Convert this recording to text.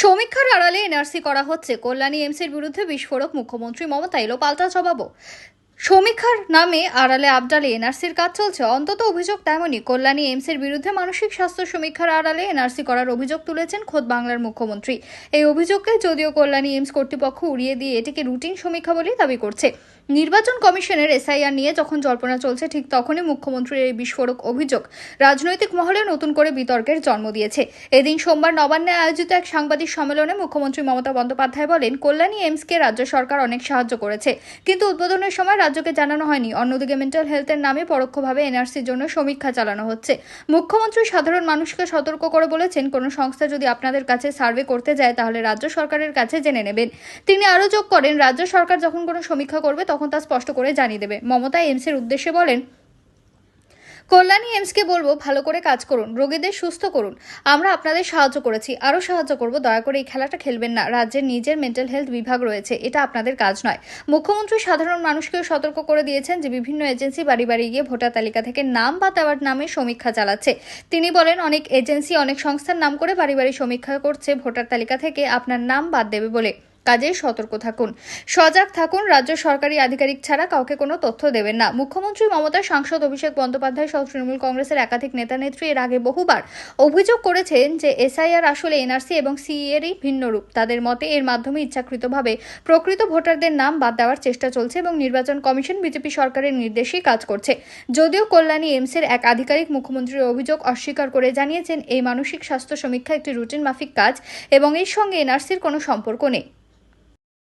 সমীক্ষার আড়ালে এনআরসি করা হচ্ছে। কল্যাণী এমসির বিরুদ্ধে বিস্ফোরক মুখ্যমন্ত্রী মমতা এলো পাল্টা জবাবও। সমীক্ষার নামে আড়ালে আবডালে এনআরসির কাজ চলছে। অন্তত অভিযোগ তেমনই। কল্যাণী এমসের বিরুদ্ধে মানসিক স্বাস্থ্য সমীক্ষার আড়ালে এনআরসি করার অভিযোগ তুলেছেন খোদ বাংলার মুখ্যমন্ত্রী। এই অভিযোগকে যদিও কল্যাণী এমস কর্তৃপক্ষ উড়িয়ে দিয়ে এটিকে রুটিন সমীক্ষা বলেই দাবি করছে। নির্বাচন কমিশনের এসআইআর নিয়ে যখন জল্পনা চলছে, ঠিক তখনই মুখ্যমন্ত্রীর এই বিস্ফোরক অভিযোগ রাজনৈতিক মহলে নতুন করে বিতর্কের জন্ম দিয়েছে। এদিন সোমবার নবান্নে আয়োজিত এক সাংবাদিক সম্মেলনে মুখ্যমন্ত্রী মমতা বন্দ্যোপাধ্যায় বলেন, কল্যাণী এমসকে রাজ্য সরকার অনেক সাহায্য করেছে, কিন্তু উদ্বোধনের সময় রাজ্যকে জানানো হয়নি। অন্যদিকে মেন্টাল হেলথের নামে পরোক্ষভাবে এনআরসির জন্য সমীক্ষা চালানো হচ্ছে। মুখ্যমন্ত্রী সাধারণ মানুষকে সতর্ক করে বলেছেন, কোনো সংস্থা যদি আপনাদের কাছে সার্ভে করতে যায়, তাহলে রাজ্য সরকারের কাছে জেনে নেবেন। তিনি আরও যোগ করেন, রাজ্য সরকার যখন কোনো সমীক্ষা করবে, তখন তা স্পষ্ট করে জানিয়ে দেবে। মমতা এমসের উদ্দেশ্যে বলেন কল্যাণী এমসকে বলব, ভালো করে কাজ করুন, রোগীদের সুস্থ করুন। আমরা আপনাদের সাহায্য করেছি, আরও সাহায্য করব, দয়া করে এই খেলাটা খেলবেন না। রাজ্যের নিজের মেন্টাল হেলথ বিভাগ রয়েছে, এটা আপনাদের কাজ নয়। মুখ্যমন্ত্রী সাধারণ মানুষকেও সতর্ক করে দিয়েছেন যে, বিভিন্ন এজেন্সি বাড়ি বাড়ি গিয়ে ভোটার তালিকা থেকে নাম বা দেওয়ার নামে সমীক্ষা চালাচ্ছে। তিনি বলেন, অনেক এজেন্সি, অনেক সংস্থার নাম করে বাড়ি বাড়ি সমীক্ষা করছে, ভোটার তালিকা থেকে আপনার নাম বাদ দেবে বলে। কাজে সতর্ক থাকুন। সজাগ থাকুন, রাজ্য সরকারি আধিকারিক ছাড়া কাউকে কোনো তথ্য দেবেন না। মুখ্যমন্ত্রী মমতা সাংসদ অভিষেক বন্দ্যোপাধ্যায় সহ তৃণমূল কংগ্রেসের একাধিক নেতা নেত্রী এর আগে বহুবার অভিযোগ করেছেন যে এসআইআর আসলে এনআরসি এবং সিই এরই ভিন্ন রূপ। তাদের মতে এর মাধ্যমে ইচ্ছাকৃতভাবে প্রকৃত ভোটারদের নাম বাদ দেওয়ার চেষ্টা চলছে এবং নির্বাচন কমিশন বিজেপি সরকারের নির্দেশেই কাজ করছে। যদিও কল্যাণী এমসের এক আধিকারিক মুখ্যমন্ত্রীর অভিযোগ অস্বীকার করে জানিয়েছেন, এই মানসিক স্বাস্থ্য সমীক্ষা একটি রুটিন মাফিক কাজ এবং এর সঙ্গে এনআরসির কোনো সম্পর্ক নেই।